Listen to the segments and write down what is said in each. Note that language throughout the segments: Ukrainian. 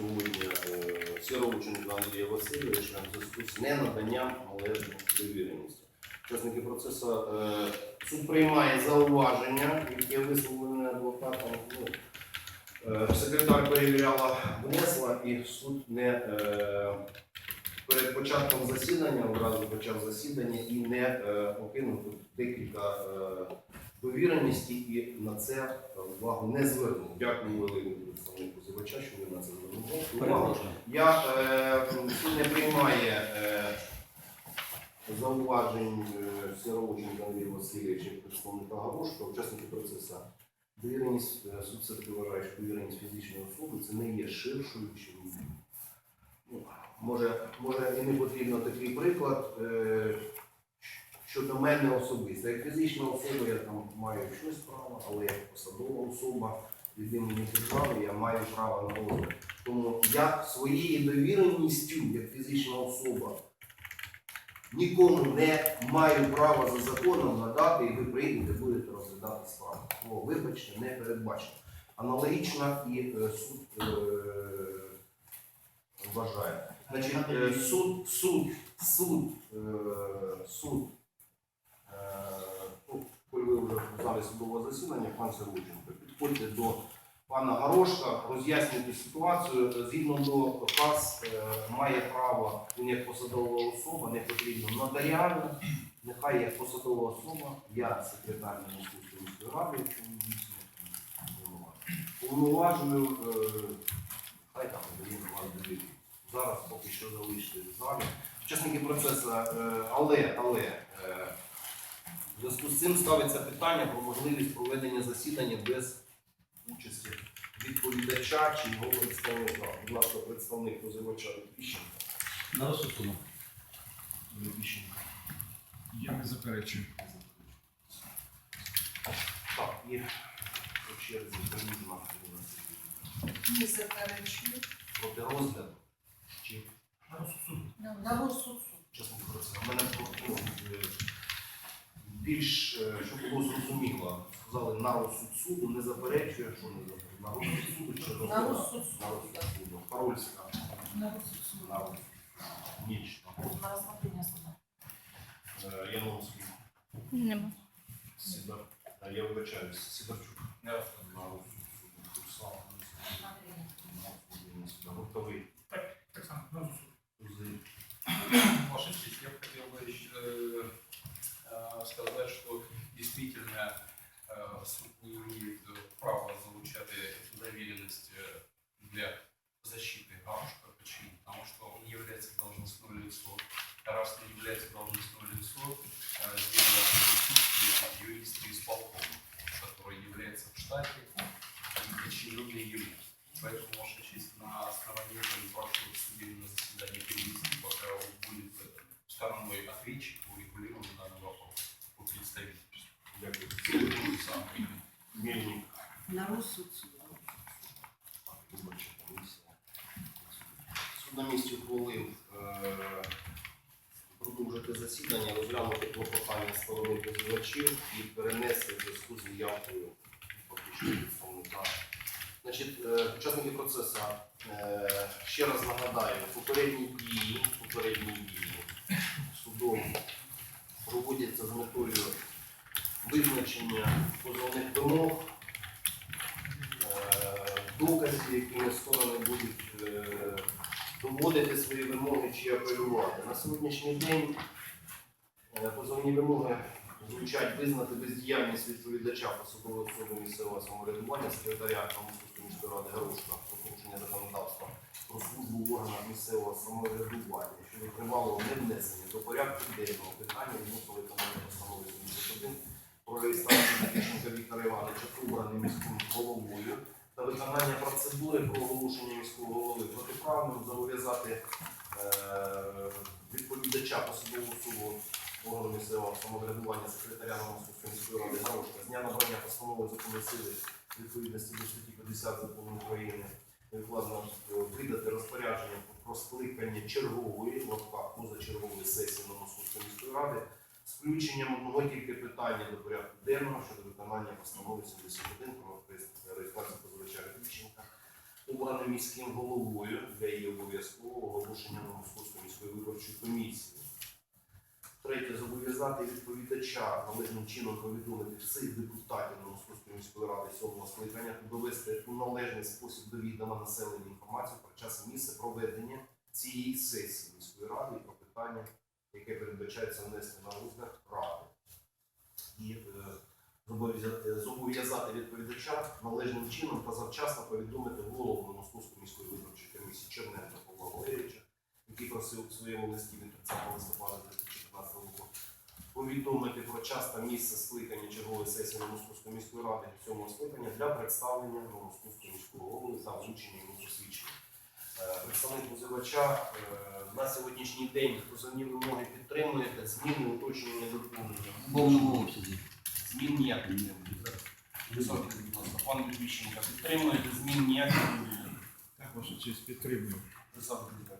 сьогодні е, Сіровченко Андрія Васильовича в зв'язку з ненаданням належної довіреності. Учасники процесу е, суд приймає зауваження, яке висловлене адвокатом. Ну, е, секретар перевіряла, внесла і суд не перед початком засідання, одразу почав засідання і не покинув декілька довіреності і на це увагу не звернув. Дякую великому представнику позивача, що ви на це звернули увагу. Я е, суд не приймає е, зауважень е, Сіровченка Андрія Васильовича представника Горошка, учасники процесу. Довіреність, е, суд все-таки вважає, що довіреність фізичної особи це не є ширшою, чим ну, може, може і не потрібно такий приклад. Щодо мене особисто. Як фізична особа я там маю щось право, але як посадова особа від імені держави я маю право на розгляд. Тому я своєю довіреністю, як фізична особа, нікому не маю права за законом надати, і ви прийдете, будете розглядати справу. О, вибачте, не передбачено. Аналогічно і е, суд е, вважає. Значить, е, суд, суд, суд, е, суд. Вже в залі судового засідання, пан Сергученко, підходьте до пана Горошка, роз'яснюйте ситуацію. Згідно до КАС е, має право, він як посадова особа, не потрібно нотаріально, нехай як посадова особа, я секретар Міністерства міської ради, якщо він дійсно повноважую, е, хай там дає вас довіру. Зараз поки що залишити в залі. Учасники процесу, е, але, але в зв'язку з цим ставиться питання про можливість проведення засідання без участі відповідача чи його представника. Будь ласка, представник позивача Іщенка. На розсуд суду. Я не заперечую. Так, і по черзі Калюжна у нас Не заперечую. проти розгляду чи Ну, На розсуд чесно. У мене е, більш, е, щоб було зрозуміло, сказали на розсуд суду, не заперечує, що не заперечує. На розсуд суду чи розсуд На розсуд суду. Парольська. На розсуд суду. На розсуд. Ніч. На розгляд суда. Е, Яновський. Нема. Сідар. Е, Я вибачаюсь. Сідарчук. На розсуд суду. Курсал. Готовий. Так само, на розсуд. Ваша честь, я бы хотел бы еще, э, э, сказать, что действительно э, суд не имеет э, права залучать эту доверенность э, для защиты Гарушка. Почему? Потому что он не является должностным лицом. Раз не является должностным лицом, э, здесь должны присутствовать юристы исполкома, который является в штате сторони і перенести в зв'язку з явкою фактично представника. Значить, е, учасники процесу, е, ще раз нагадаю, попередні дії, попередні дії судом проводяться з метою визначення позовних вимог е, доказів, якими сторони будуть доводити свої вимоги чи апелювати. На сьогоднішній день позовні вимоги звучать визнати бездіяльність відповідача посадової особи місцевого самоврядування секретаря Кам'янської міської ради Горошка про порушення законодавства про службу в органах місцевого самоврядування, що викривало невнесення до порядку денного питання відносно виконання постанови 71 про реєстрацію Нікішенка Віктора Івановича обраним міським головою та виконання процедури про оголошення міського голови протиправним зобов'язати е, відповідача посадового особу органу місцевого самоврядування секретаря Московської міської ради Горошка з дня набрання постанови законної сили відповідності до статті 50 закону України невідкладно видати розпорядження про скликання чергової в лапках позачергової сесії на Московської міської ради з включенням одного тільки питання до порядку денного щодо виконання постанови 71 про реєстрацію позивача Ревіченка. обраним міським головою для її обов'язкового оголошення на Московської міської виборчої комісії. Третє, зобов'язати відповідача належним чином повідомити всіх депутатів на Московської міської ради сьомого скликання та довести у належний спосіб до відома населення інформацію про час і місце проведення цієї сесії міської ради і про питання, яке передбачається внести на розгляд ради. І е, зобов'язати- зобов'язати відповідача належним чином та завчасно повідомити голову Московської міської виборчої комісії Черненка Павла Валерійовича, який просив у своєму листі від 30 листопада 2015 року повідомити про час та місце скликання чергової сесії на Московської міської ради цьому скликання для представлення на Московського міського голови та вручення йому посвідчення. Е, Представник позивача е, на сьогоднішній день позовні вимоги підтримуєте, зміни, уточнення, доповнення. В повному обсязі. Змін ніяких не буде. Високий, будь ласка, пан Любіщенко, підтримуєте змін ніяких не буде. Так, ваша честь підтримую. Олександр Дмитрович, е,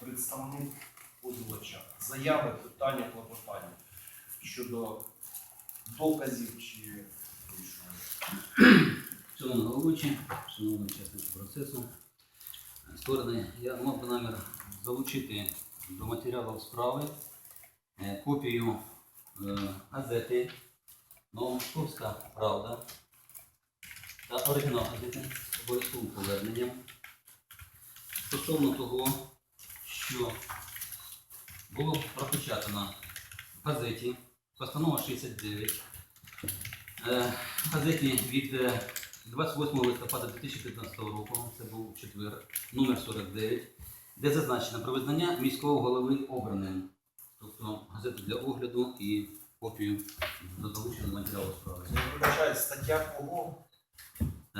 представник позивача, заяви, питання, клопотання щодо доказів чи іншого. Шановні головуючі, шановні учасники процесу, сторони, я мав би намір залучити до матеріалів справи е, копію е, газети Новомосковська Правда та оригінал газети обов'язковим поверненням стосовно того, що було пропечатано в газеті постанова 69 Е, в газеті від е, 28 листопада 2015 року, це був четвер, номер 49, де зазначено про визнання міського голови обраним. Тобто газету для огляду і копію до залученого матеріалу справи. Це стаття кого?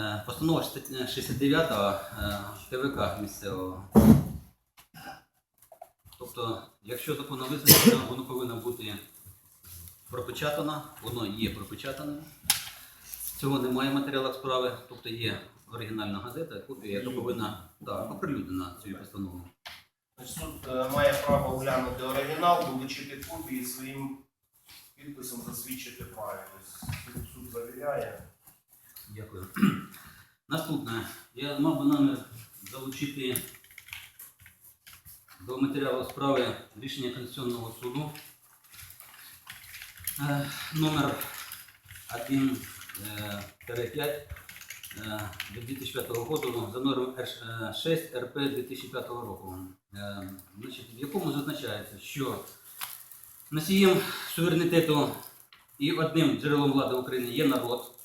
Е, Постанова 69 е, ТВК місцевого. Тобто, якщо законно визначено, воно повинно бути пропечатано, воно є пропечатаним. Цього немає в матеріалах справи, тобто є оригінальна газета, копія, яка повинна так, оприлюднена цією постановою. Суд е, має право оглянути оригінал, долучити копії своїм підписом засвідчити правильність. Суд завіряє. Дякую. Наступне. Я мав би намір залучити до матеріалу справи рішення Конституційного суду е, номер 1-5 2005 року за номером 6 РП 2005 року, Е, в якому зазначається, що носієм суверенітету і одним джерелом влади України є народ.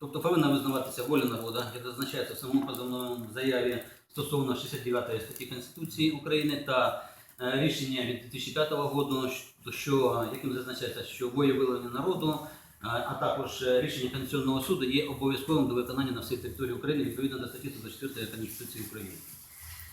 Тобто повинна визнаватися воля народу, як зазначається в самому позовному заяві стосовно 69 статті Конституції України та е, рішення від 2005 року, що- яким зазначається, що волевиявлення народу, е, а також е, рішення Конституційного суду є обов'язковим до виконання на всій території України відповідно до статті 124 Конституції України.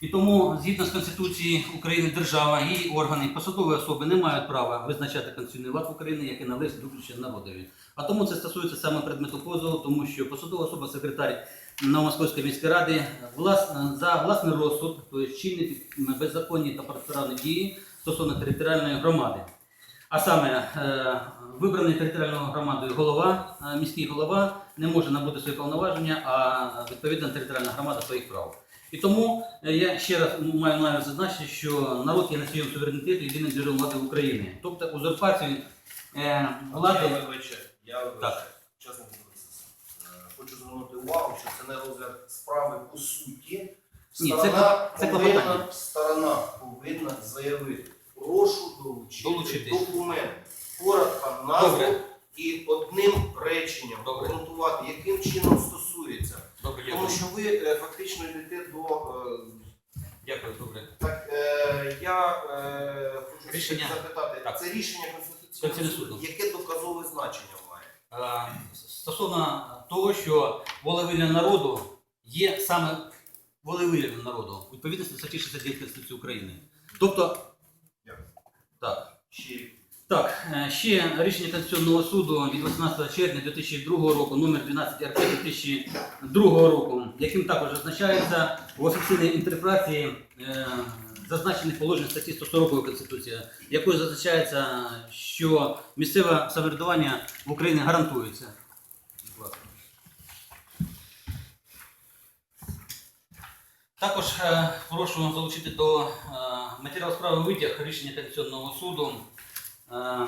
І тому, згідно з Конституцією України, держава, її органи, посадові особи не мають права визначати конституційний лад України, який належить виключно народові. А тому це стосується саме предмету позову, тому що посадова особа секретар Новомосковської міської ради влас, за власний розсуд, чинить беззаконні та протиправні дії стосовно територіальної громади. А саме е, вибраний територіальною громадою голова, е, міський голова не може набути свої повноваження, а відповідна територіальна громада своїх прав. І тому е, я ще раз маю намір зазначити, що народ є носієм суверенітету і єдиним джерелом влади України. Тобто узурпацію е, Я влади. вибачаю, я вибачаю. Процесу. Е, Хочу звернути увагу, що це не розгляд справи по суті. Ні, це це клопотання. Яке доказове значення має? Е, Стосовно того, що волевиявлення народу є саме волевиявленням народу у відповідності до статті 69 Конституції України. Тобто, так. Ще Так, е, ще рішення Конституційного суду від 18 червня 2002 року, номер 12 РП 2002 року, яким також зазначається в офіційній інтерпретації е, зазначених положень статті 140 Конституції, якою зазначається, що місцеве самоврядування в Україні гарантується. Також е, прошу залучити до е, матеріалу справи витяг рішення Конституційного суду е,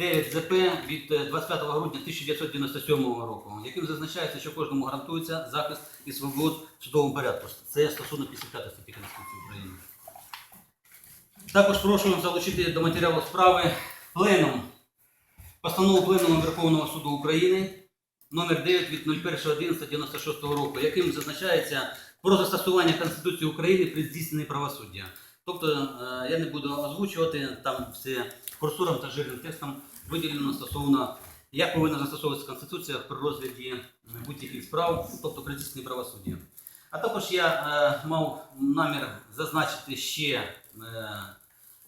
9 ЗП від е, 25 грудня 1997 року, яким зазначається, що кожному гарантується захист і свобод в судовому порядку. Це стосовно 55 статті Конституції України. Також прошу залучити до матеріалу справи пленум постанову Пленуму Верховного суду України номер 9 від 01.11.96 року, яким зазначається про застосування Конституції України при здійсненні правосуддя. Тобто е, я не буду озвучувати, там все курсором та жирним текстом виділено стосовно, як повинна застосовуватися Конституція при розгляді будь-яких справ, тобто при правосуддя. А також я е, мав намір зазначити ще е,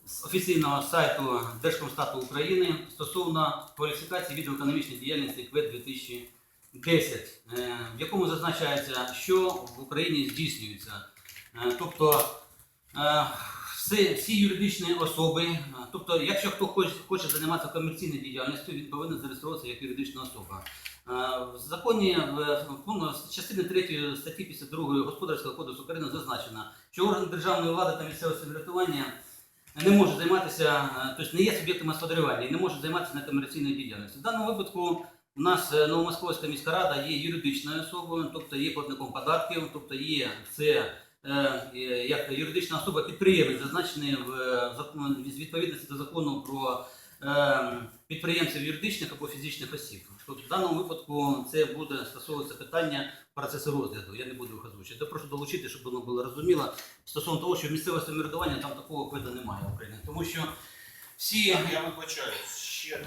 з офіційного сайту Держкомстату України стосовно кваліфікації відділу економічної діяльності КВЕД 2010, е, в якому зазначається, що в Україні здійснюється. Тобто всі, всі юридичні особи, е, тобто, якщо хто хоче, хоче займатися комерційною діяльністю, він повинен зареєструватися як юридична особа. Е, В законі в з частини 3 статті 52 Господарського кодексу України зазначено, що органи державної влади та місцевого самоврядування не можуть займатися, е, тобто не є суб'єктами господарювання і не можуть займатися некомерційною діяльністю. В даному випадку у нас е, Новомосковська міська рада є юридичною особою, тобто є платником податків, тобто є це е, е, як юридична особа підприємець, зазначений в е, відповідності до закону про е, підприємців юридичних або фізичних осіб. Тобто в даному випадку це буде стосовуватися питання процесу розгляду. Я не буду їх озвучити. Я прошу долучити, щоб воно було розуміло стосовно того, що місцеве самоврядування там такого кведа немає в Україні. Тому що всі, Я вибачаюсь, ще е,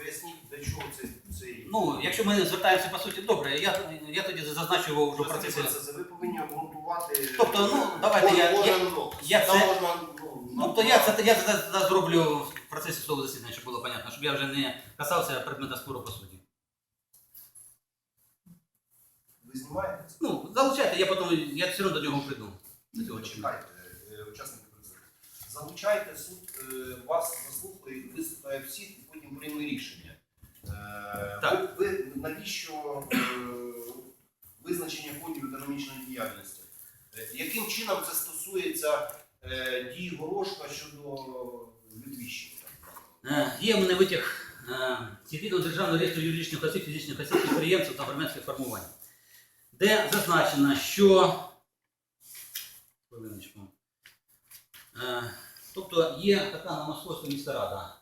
поясніть, для чого цей, цей ну, якщо ми звертаємося по суті, добре, я, я тоді зазначував вже процесі. ви повинні обґрунтувати. Тобто, ну, давайте я- я- я це- ну, Ну, то я це я це, це зроблю в процесі судового засідання, щоб було понятно, щоб я вже не касався предмета спору по суті. Ви знімаєте? Ну, залучайте, я потім, я все одно до нього прийду. До цього документу. Е, учасники процесу. Залучайте суд, е, вас заслухає, вислухає всіх прийме рішення. Е, Так. Ви, ви навіщо е, визначення фондів економічної діяльності? Е, Яким чином це стосується е, дії Горошка щодо? Е, Є в мене витяг е, згідно державного реєстру юридичних осіб, фізичних осіб, підприємців та громадських формувань, де зазначено, що хвилиночку. Тобто є така на Московська міська рада.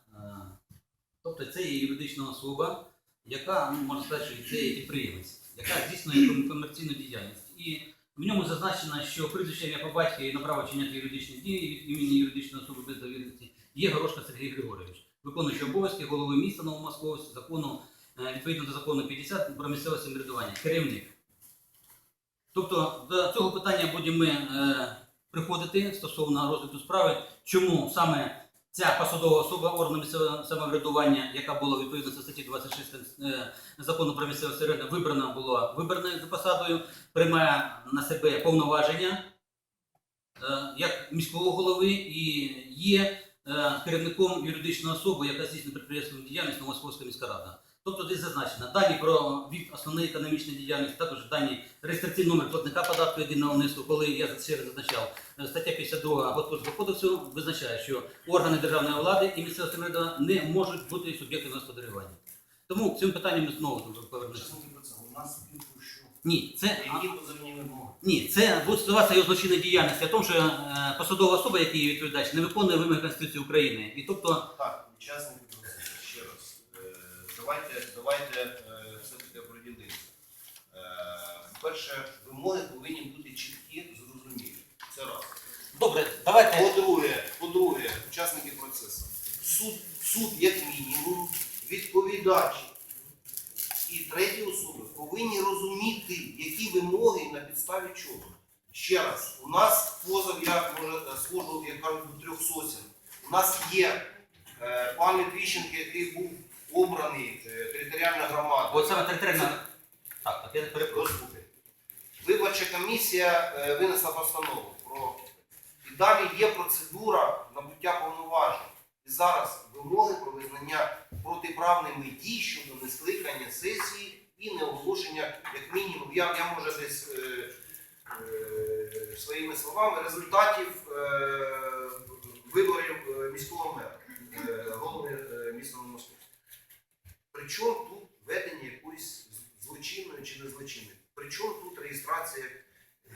Тобто це є юридична особа, яка, ну, можна сказати, що це є підприємець, яка здійснює комерційну діяльність. І в ньому зазначено, що прізвище ім'я по батькові на право чиняти юридичні дії від імені юридичної особи без довіреності є Горошка Сергій Григорович, виконуючий обов'язки голови міста Новомосковськ, закону, е, відповідно до закону 50 про місцеве самоврядування, керівник. Тобто до цього питання будемо ми е, приходити стосовно розгляду справи, чому саме ця посадова особа органу місцевого самоврядування, яка була відповідно до статті 26 е, закону про місцеве самоврядування, вибрана була вибраною за посадою, приймає на себе повноваження е, як міського голови і є е, керівником юридичної особи, яка здійснює підприємство діяльність Московська міська рада. Тобто десь зазначено дані про від основної економічної діяльності, також дані реєстраційний номер платника податку єдиного внеску, коли я раз зазначав, е, стаття 52 Господарського кодексу визначає, що органи державної влади і місцевого самоврядування не можуть бути суб'єктами господарювання. Тому к цьому питанню ми знову повернемося. Ні, це ні, це буде стосуватися його злочинної діяльності, а тому, що е, посадова особа, який є відповідач, не виконує вимоги Конституції України. І тобто, Так, учасники Давайте, давайте е, все-таки оприділимося. Е, Перше, вимоги повинні бути чіткі, зрозумілі. Це раз. добре, давайте. По-друге, по-друге, учасники процесу. Суд, суд як мінімум, відповідач і треті особи повинні розуміти, які вимоги на підставі чого. Ще раз, у нас позов, я може схожу, як кажуть, до трьох сосен. У нас є е, пан Літвіщенко, який був обраний е, територіальна громада. От саме територіальна. Так, так, я не перепрошую. Виборча комісія е, винесла постанову про і далі є процедура набуття повноважень. І зараз вимоги про визнання протиправними дій щодо нескликання сесії і неоголошення, як мінімум, я, я може десь е, е, своїми словами результатів е, виборів е, міського мера, е, голови е, міста Новомосковська. Причому тут ведення якоїсь злочинної чи не злочинної? Причому тут реєстрація?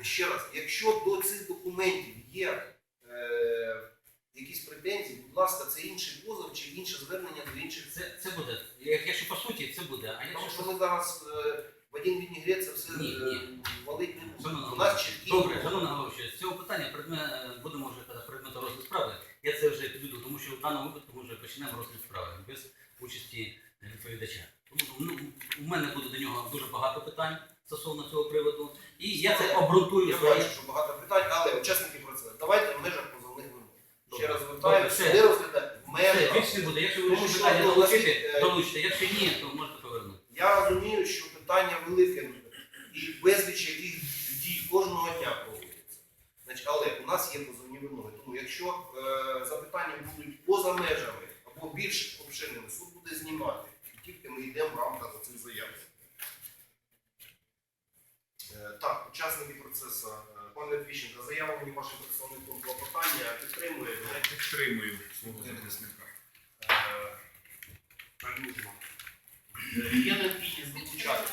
Ще раз, якщо до цих документів є е, якісь претензії, будь ласка, це інший позов чи інше звернення до інших. Це, це буде. Якщо по суті, це буде. А Тому що ми зараз е, в один вінігрет це все Ні, е, ні. валить не. Шановна У нас чіткі Добре, шановна головуюча, з цього питання предмет, будемо вже тоді предметом справи. Я це вже підведу, тому що в даному випадку ми вже почнемо розгляд справи без участі відповідача. Ну, у мене буде до нього дуже багато питань стосовно цього приводу. І я це обґрунтую Я бачу, що багато питань, але учасники процесу, давайте в межах позовних вимог. Ще раз звертаюся, не розглядати в межах. більше не буде. Якщо ви вирішите питання ну, долучити, е, долучите. Якщо ні, то можете повернути. Я розумію, що питання велике і безліч яких дій кожного дня проводиться. Значить, але у нас є позовні вимоги. Тому якщо е, запитання будуть поза межами або більш обширними, суд буде знімати. Ми йдемо в рамках цих заяв. Е, так, учасники процесу. Е, Пане Фіщенко, заявлені вашим представником клопотання підтримує. Я підтримую свого захисника. Е, Є необхідність долучати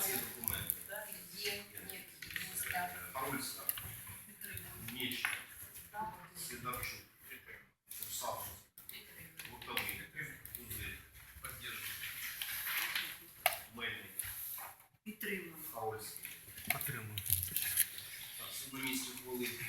believe.